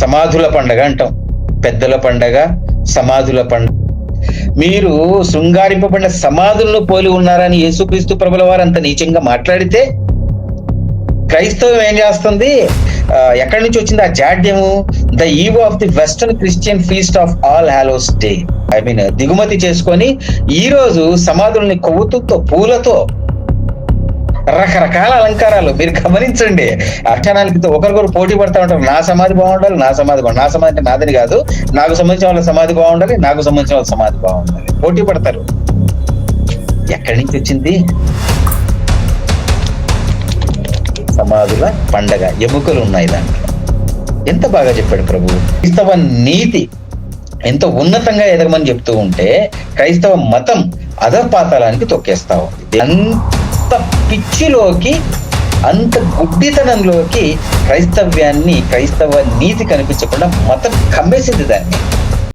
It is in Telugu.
సమాధుల పండగ అంటాం. పెద్దల పండగ సమాధుల పండగ. మీరు శృంగారింపబడిన సమాధులను పోలి ఉన్నారని యేసుక్రీస్తు ప్రభుల వారు అంత నీచంగా మాట్లాడితే క్రైస్తవం ఏం చేస్తుంది? ఎక్కడి నుంచి వచ్చింది ఆ జాడ్యము? The eve of the western Christian feast of all hallows day I mean దిగుమతి చేసుకొని ఈ రోజు సమాధుల్ని కొవ్వుతుతో పూలతో రకరకాల అలంకారాలు. మీరు గమనించండి. అక్షరాలకి ఒకరికొకరు పోటీ పడతా ఉంటారు. నా సమాధి బాగుండాలి నా సమాధి బాగుండాలి. నా సమాధి అంటే నాదని కాదు. నాకు సంబంధించిన వాళ్ళ సమాధి బాగుండాలి నాకు సంబంధించిన వాళ్ళ సమాధి బాగుండాలి. పోటీ పడతారు. ఎక్కడి నుంచి వచ్చింది? సమాధుల పండగ. ఎముకలు ఉన్నాయి దాంట్లో. ఎంత బాగా చెప్పాడు ప్రభు. క్రైస్తవ నీతి ఎంత ఉన్నతంగా ఎదగమని చెప్తూ ఉంటే క్రైస్తవ మతం అధపాతాలానికి తొక్కేస్తా ఉంది. ఎంత పిచ్చిలోకి అంత గుడ్డితనంలోకి క్రైస్తవ్యాన్ని క్రైస్తవ నీతి కనిపించకుండా మతం కమ్మేసింది దాన్ని.